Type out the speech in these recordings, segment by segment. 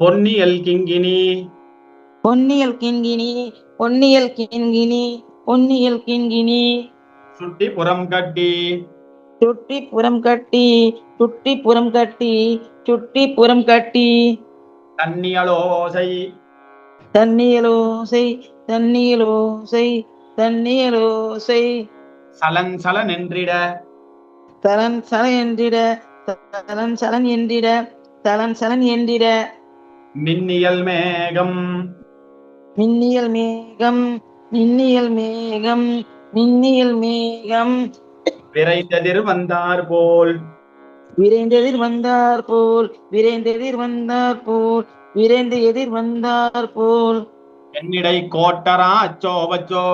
பொன்னியல் கிங்கினி. பொன்னியல் கிண்கினி பொன்னியல் கிண்கினி பொன்னியல் கிண்கினி சுட்டி புறம் கட்டி. சுட்டி புறம் கட்டி சுட்டி புறம் கட்டி சுட்டி புறம் கட்டி. தன்னியலோசை தன்னியலோசை தன்னியலோசை தன்னியலோசை சலன் சலன் என்றிட. தலன் சலன் என்றிட தலன் சலன் என்றிட தலன் சலன் என்றிட. மின்னியல் மேகம். மின்னியல் மேகம் மின்னியல் மேகம் மின்னியல் மேகம். விரைந்ததிர் வந்தார் போல். விரைந்தெதிர் வந்தார் போல் விரைந்தெதிர் வந்தார் போல் விரைந்து எதிர் வந்தார் போல். என்னிடை கோட்டரா அச்சோ வச்சோ.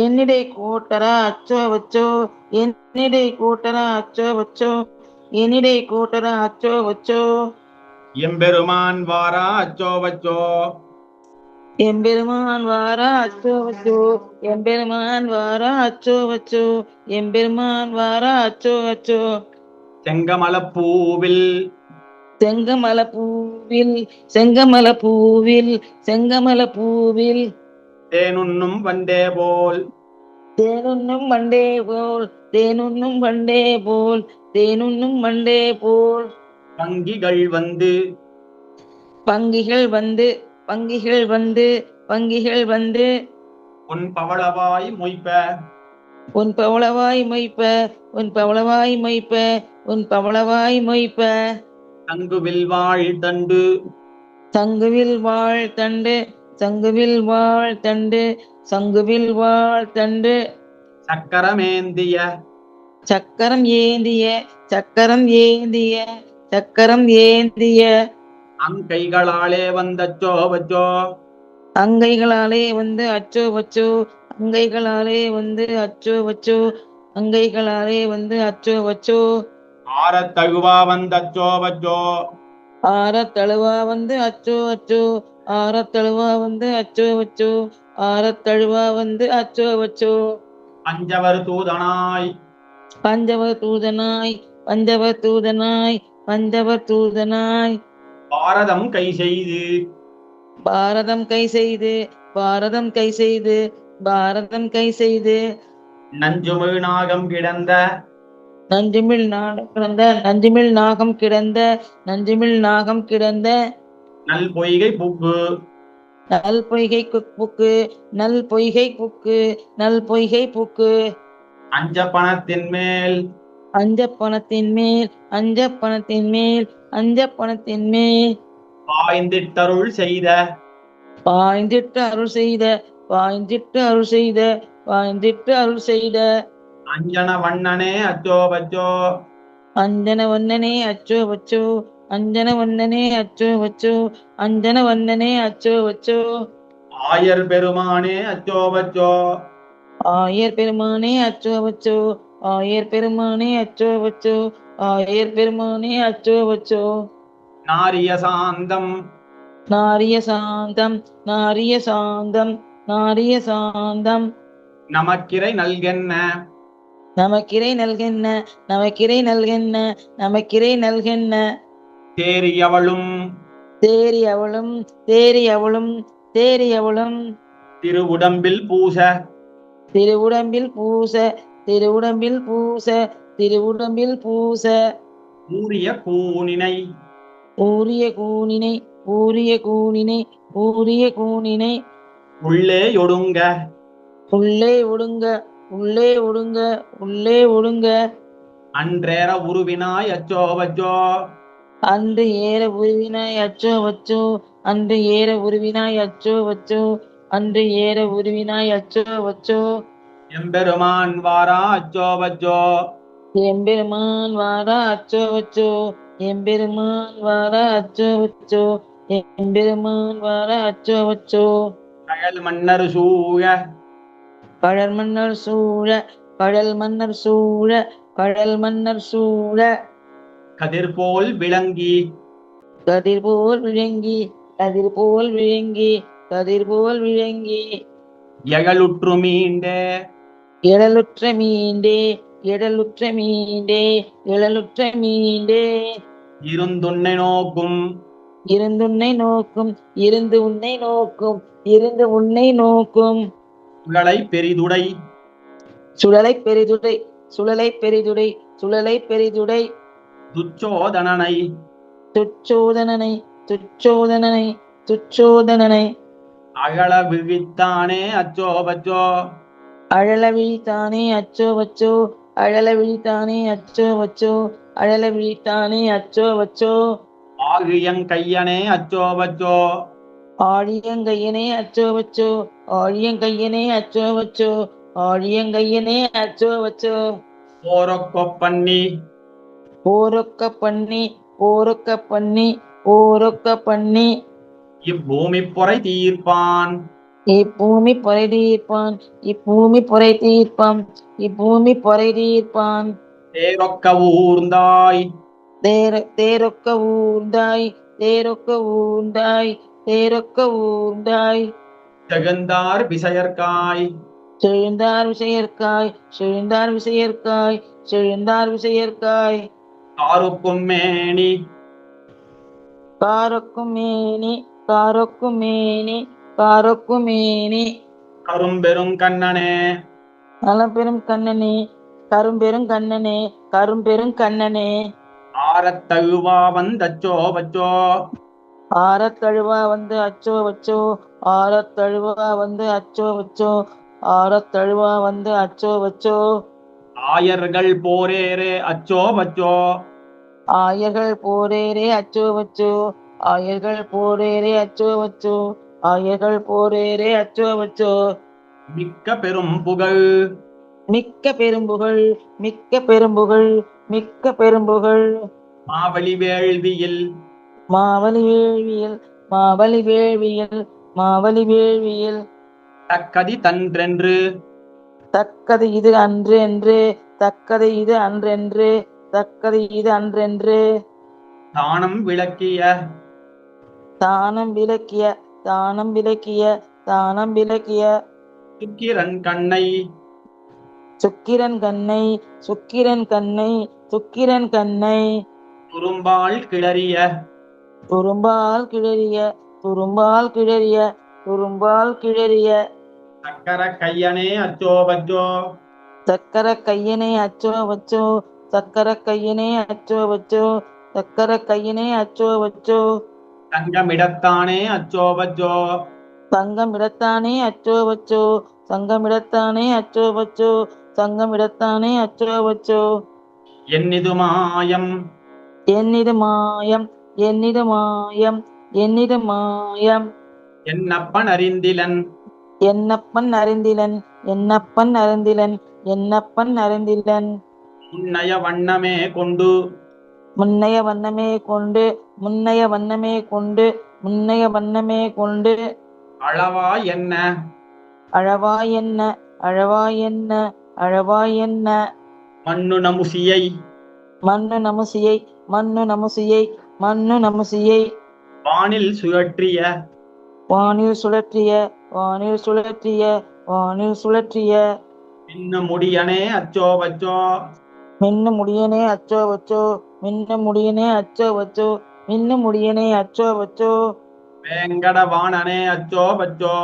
என்னிடை கூட்டரா அச்சோ வச்சோ என்னிடை கூட்டரா அச்சோ வச்சோ என்னிடை கூட்டரா அச்சோ வச்சோ. எம்பெருமான் வாரா அச்சோ வச்சோ. எம்பெருமான் வாரா அச்சோ வச்சோ. எம்பெருமான் வாரா அச்சோ வச்சோ. எம்பெருமான் வாரா அச்சோ வச்சோ. செங்கமல பூவில் செங்கமல பூவில் செங்கமல பூவில் செங்கமல பூவில் தேனுண்ணும் வண்டே போல். தேனுண்ணும் மண்டே போல். தேனுண்ணும் மண்டே போல். தேனுண்ணும் மண்டே போல். பங்கிகள் வந்து. பங்கிகள் வந்து பங்கிகள் வந்து பங்கிகள் வந்து. உன் பவளவாய் மொய்ப்ப. உன் பவளவாய் மொய்ப்ப உன் பவளவாய் மொய்ப்ப உன் பவளவாய் மொய்ப்ப. தங்குவில் வாழ் தண்டு. சங்குவில் வாழ் தண்டு சங்குவில் வாழ் தண்டு சங்குவில் வாழ் தண்டு. சக்கரமேந்திய சக்கரம் ஏந்திய சக்கரம் ஏந்திய. சக்கரம் ஏந்திய அங்கைகளாலே வந்தச்சோ வச்சோ அங்கைகளாலே வந்து அச்சோ வச்சோ அங்கைகளாலே வந்து அச்சோ வச்சோ அங்கைகளாலே வந்து அச்சோ வச்சோ ஆரத் தழுவா வந்தச்சோ வச்சோ ஆறத் தழுவா வந்து அச்சோ அச்சோ ஆறத் தழுவா வந்து அச்சோ வச்சோ ஆறத் தழுவா வந்து அச்சோ வச்சோ பஞ்சவர் தூதனாய். பஞ்சவர் தூதனாய். பஞ்சவர் தூதனாய். பஞ்சவர் தூதனாய். பாரதம் கை செய்து. பாரதம் கை செய்து பாரதம் கை செய்து பாரதம் கை செய்து. நஞ்சுமிழ் நாகம் கிடந்த. நஞ்சுமிழ் நாகம் கிடந்த நஞ்சுமிழ் நாகம் கிடந்த நஞ்சுமிழ் நாகம் கிடந்த. நல் பொய்கை புக்கு. நல் பொய்கை புக்கு நல் பொய்கை புக்கு நல் பொய்கை புக்கு. அஞ்ச பணத்தின் மேல். அஞ்ச பணத்தின் மேல் அஞ்ச பணத்தின் மேல் அஞ்ச பணத்தின் மேல். பாய்ந்திட்டருள் செய்த. பாய்ந்திட்டு அருள் செய்த பாய்ந்திட்டு அருள் செய்த பாய்ந்திட்டு அருள் செய்த. அஞ்சன வண்ணனே அச்சோ வச்சோ. அஞ்சன வண்ணனே அச்சோ வச்சோ அஞ்சன வண்ணனே அச்சோ வச்சோ அஞ்சன வண்ணனே அச்சோ வச்சோ. ஆயர் பெருமானே அச்சோ வச்சோ. ஆயர் பெருமானே அச்சோ வச்சோ ஆயர் பெருமானே அச்சோ வச்சோ ஆயர் பெருமானே அச்சோ வச்சோ. நாரிய சாந்தம். நாரிய சாந்தம் நாரிய சாந்தம் நாரிய சாந்தம். நமக்கிரை நல்கென்ன. நமக்கிரை நல்கென்ன நமக்கிரை நல்கென்ன நமக்கிரை நல்கென்ன. தேறி அவளும் தேறி அவளும் திருவுடம்பில் பூச. திருவுடம்பில் பூச திருவுடம்பில் பூச திருவுடம்பில் பூச. ஊரிய கூனினை. ஊரிய கூனினை ஊரிய கூனினை ஊரிய கூனினை. உள்ளே ஒடுங்க. உள்ளே ஒடுங்க உள்ளே ஒடுங்க உள்ளே ஒடுங்க. அன்றேற உருவினாய் அச்சோ வச்சோ. அன்று ஏற உருவினாய் அச்சோ வச்சோ அன்று ஏற உருவினாய் அச்சோ வச்சோ அன்று ஏற உருவினாய் அச்சோ வச்சோ. எம்பெருமான் வாரா அச்சோ வச்சோ. எம்பெருமான் வாரா அச்சோ வச்சோ. எம்பெருமான் வாரா அச்சோ வச்சோ. எம்பெருமான் வாரா அச்சோ வச்சோ. கயல் மன்னர் சூழ. கடல் மன்னர் சூழ. கடல் மன்னர் சூழ. கடல் மன்னர் சூழ. கதிர் போல் விளங்கி. கதிர் போல் விளங்கி. கதிர் போல் விளங்கி. கதிர் போல் விளங்கி. எழலுற்று மீண்டே. இடலுற்ற மீண்டே இடலுற்ற மீண்டே இடலுற்ற மீண்டே இருந்துன்னை நோக்கும் இருந்துன்னை நோக்கும் இருந்து உன்னை நோக்கும் இருந்து உன்னை நோக்கும் சுழலை பெரிதுடை சுழலை பெரிதுடை சுழலை பெரிதுடை சுழலை பெரிதுடை துச்சோதனனை துச்சோதனனை துச்சோதனனை துச்சோதனனை அகல விழித்தானே அச்சோ பச்சோ அழல விழித்தானே அச்சோ வச்சோ அழல விழித்தானே அச்சோ வச்சோ அழல விழித்தானே அச்சோ வச்சோ. ஆகியங்கையனே அச்சோ பச்சோ ஆழியங்கையனே அச்சோ வச்சோ ஆழியங்கையனே அச்சோ வச்சோ ஆழியங்கையனே அச்சோ வச்சோ. போரொக்கொப்பண்ணி போரொக்க பண்ணி போரொக்க பண்ணி போரொக்க பண்ணி. இப்பூமி பொறை தீர்ப்பான். இப்பூமி பொறை தீர்ப்பான் இப்பூமி பொறை தீர்ப்பான் இப்பூமி பொறை தீர்ப்பான் தேரொக்க ஊர்ந்தாய் தேர தேரொக்க ஊர்ந்தாய் தேரொக்க ஊர்ந்தாய் தேரொக்க ஊர்ந்தாய் தகுந்தார் விசையர்காய் செழுந்தார் விஷயற்காய் செழுந்தார் விஷயற்காய் செழுந்தார் விஷயற்காய் காருக்கும் மேனி காரொக்கும் மேனி காரொக்கும் மேனி காரொக்கும் மேனி கரும்பெரும் கண்ணனே. நலம்பெரும் கண்ணனே கரும்பெரும் கண்ணனே கரும்பெரும் கண்ணனே. ஆரத் தழுவா வந்தச்சோ பச்சோ ஆரத்தழுவா வந்து அச்சோ வச்சோ ஆரத்தழுவா வந்து அச்சோ வச்சோ ஆரத்தழுவா வந்து அச்சோ வச்சோ. ஆயர்கள் போரேரே அச்சோ பச்சோ ஆயர்கள் போரேரே அச்சோ வச்சோ ஆயர்கள் போரேரே அச்சோ வச்சோ. ஆயர்கள் போரேரே அச்சோ வச்சோ மிக்க பெரும் புகழ். மிக்க பெரும்புகழ் மிக்க பெரும்புகழ் மிக்க பெரும்புகழ் மாவலி வேள்வியில். மாவலி வேள்வியல் மாவலி வேள்வியல் மாவலி வேள்வியல். தக்கதி தன்றென்று. தக்கது இது அன்று என்று தக்கது இது அன்றென்று தக்கது இது அன்றென்று. தானம் விளக்கிய. தானம் விளக்கிய. தானம் விளக்கிய தானம் விளக்கிய சுக்கிரன் கண்ணை. சுக்கிரன் கண்ணை சுக்கிரன் கண்ணை சுக்கிரன் கண்ணை. துரும்பால் கிளறிய. துரும்பால் கிளறிய துரும்பால் கிளறிய துரும்பால் கிளறிய. சக்கர கையனே அச்சோ பச்சோ சக்கர கையனே அச்சோ வச்சோ சக்கர கையனே அச்சோ வச்சோ சக்கர கையனே அச்சோ வச்சோ. தங்கமிடத்தானே அச்சோ பச்சோ சங்கம் இடத்தானே அச்சோ வச்சோ? சங்கம் இடத்தானே அச்சோ வச்சோ? சங்கம் இடத்தானே அச்சோ வச்சோ? என்னிது மாயம்? என்னிது மாயம்? என்னிது மாயம்? என்னிது மாயம்? என்னப்பன் அறிந்திலன்? என்னப்பன் அறிந்திலன்? என்னப்பன் அறிந்திலன்? என்னப்பன் அறிந்திலன்? முன்னைய வண்ணமே கொண்டு முன்னைய வண்ணமே கொண்டு முன்னைய வண்ணமே கொண்டு முன்னைய வண்ணமே கொண்டு. அளவா என்ன? அழவா என்ன? அழவா என்ன? அழவா என்ன? மண்ணு நமுசியை. மண்ணு நமுசியை மண்ணு நமுசியை மண்ணு நமுசியை. வானில் சுழற்றிய. வானில் சுழற்றிய வானில் சுழற்றிய வானில் சுழற்றிய. பின்ன முடியனே அச்சோ பச்சோ மின்னு முடியனே அச்சோ வச்சோ. மின்னு முடியனே அச்சோ வச்சோ மின்னு முடியனே அச்சோ வச்சோ. வேங்கடவாணனே அச்சோ பச்சோ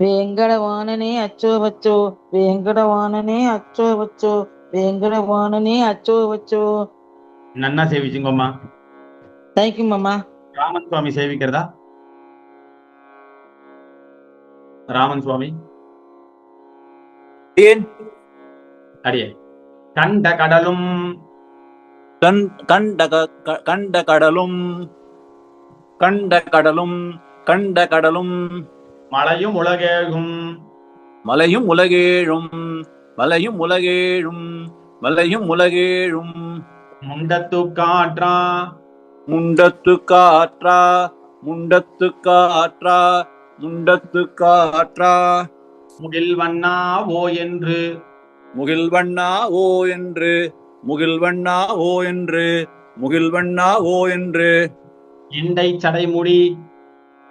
வேங்கடவாணனே அச்சோ வச்சோ வேங்கடவாணனே அச்சோ வச்சோ வேங்கடவாணனே அச்சோ வச்சோ. நன்னா சேவிச்சுங்கம்மா. தேங்க்யூ மாமா. ராமன் சுவாமி சேவிக்கிறதா? ராமன் சுவாமி. ஏன்? அடியே. கண்ட கடலும் கண் கண்ட கண்ட கடலும் கண்ட கடலும் கண்ட கடலும் மலையும் உலகேகும் மலையும் உலகேழும் மலையும் உலகேழும் மலையும் உலகேழும். முண்டத்து காற்றா. முண்டத்து காற்றா முண்டத்து காற்றா முண்டத்து காற்றா. முகில் வண்ணா ஓ என்று. முகில் வண்ணா ஓ என்று. முகில் வண்ணா ஓ என்று முகில் வண்ணா ஓ என்று. இண்டை சடைமுடி.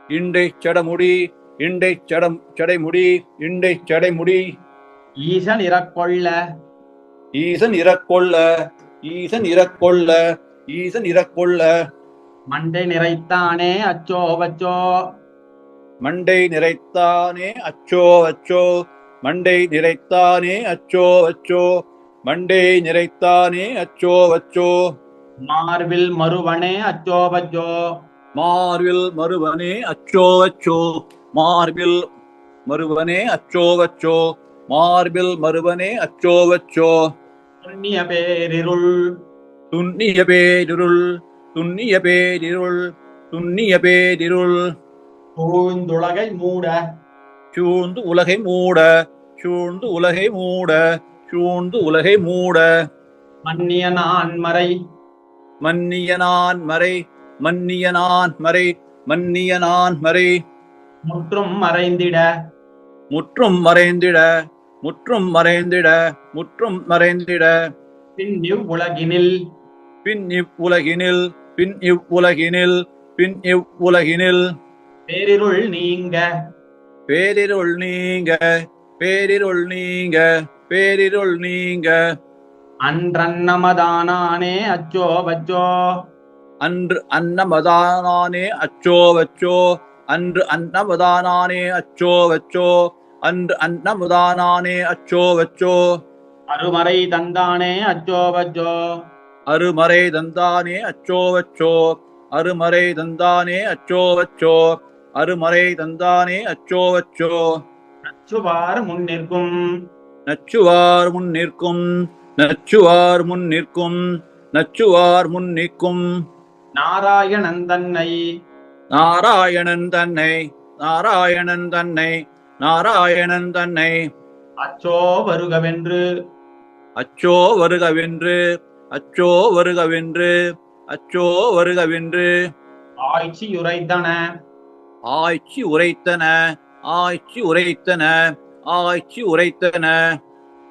இண்டை சடமுடி இண்டை சடம் சடைமுடி இண்டை சடைமுடி. ஈசன் இறக்கொள்ள. ஈசன் இறக்கொள்ள ஈசன் இறக்கொள்ள ஈசன் இறக்கொள்ள. மண்டை நிறைத்தானே அச்சோ வச்சோ. மண்டை நிறைத்தானே அச்சோ அச்சோ மண்டை நிறைத்தானே அச்சோ அச்சோ மண்டை நிறைத்தானே அச்சோ அச்சோ மார்பில் மறுவனே அச்சோ வச்சோ. மார்பில் மறுவனே அச்சோ அச்சோ மார்பில் மறுவனே அச்சோ அச்சோ மார்பில் மறுவனே அச்சோ அச்சோ புண்ணிய பேரிருள். துண்ணிய பேரிருள். துண்ணிய பேரிருள். துண்ணிய பேரிருள். பூந்துலகை மூட. சூழ்ந்து உலகை மூட. சூழ்ந்து உலகை மூட. சூழ்ந்து உலகை மூட. மன்னிய நான் மறை. மன்னியனான் மறை. மன்னியனான் மறை. மன்னியனான் மறை. முற்றும் மறைந்திட. முற்றும் மறைந்திட. முற்றும் மறைந்திட. முற்றும் மறைந்திட. பின் இவ்வுலகினில் பின் இவ்வுலகினில் பின் இவ்வுலகினில் பின் இவ்வுலகினில் பேரிருள் நீங்க. பேரிருள் நீங்க. பேரிருள் நீங்க. பேரிருள் நீங்க. அன்றன்னமதானானே அச்சோ வச்சோ. அன்று அன்னமதானானே அச்சோ வச்சோ. அன்று அன்னமதானானே அச்சோ வச்சோ. அன்று அன்னமதானானே அச்சோ வச்சோ. அருமறை தந்தானே அச்சோ வச்சோ. அருமறை தந்தானே அச்சோ வச்சோ. அருமறை தந்தானே அச்சோ வச்சோ. அருமறை தந்தானே அச்சோ வச்சோ. அச்சுவார் முன்னிற்கும். நச்சுவார் முன் நிற்கும் நச்சுவார் முன் நிற்கும் நச்சுவார் முன் நிற்கும். நாராயணன் தன்னை. நாராயணன் தன்னை நாராயணன் தன்னை நாராயணன் தன்னை. அச்சோ வருகவென்று. அச்சோ வருகவென்று அச்சோ வருகவென்று அச்சோ வருகவென்று. ஆய்ச்சியுரைத்தன ஆய்ச்சி உரைத்தன ஆய்ச்சி உரைத்தன. ஆய்ச்சி உரைத்தன.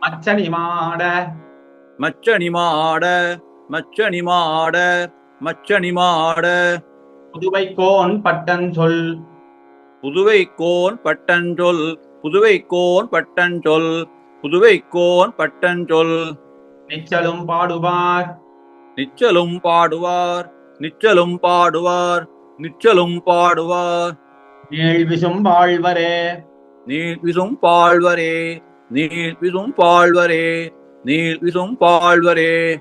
அச்சனி மாட. மச்சணி மாட மச்சணி மாட மச்சணி மாட. புதுவை கோன் பட்டன் சொல். புதுவை கோன் பட்டஞ்சொல் புதுவை கோன் பட்டஞ்சொல் புதுவை கோன் பட்டஞ்சொல் நிச்சலும் பாடுவார். நிச்சலும் பாடுவார் நிச்சலும் பாடுவார் நிச்சலும் பாடுவார். நீழ்விசும் வாழ்வரே. நீர் விசும் பாழ்வரே நீர் விசும் பாழ்வரே நீர் விசும் பாழ்வரே.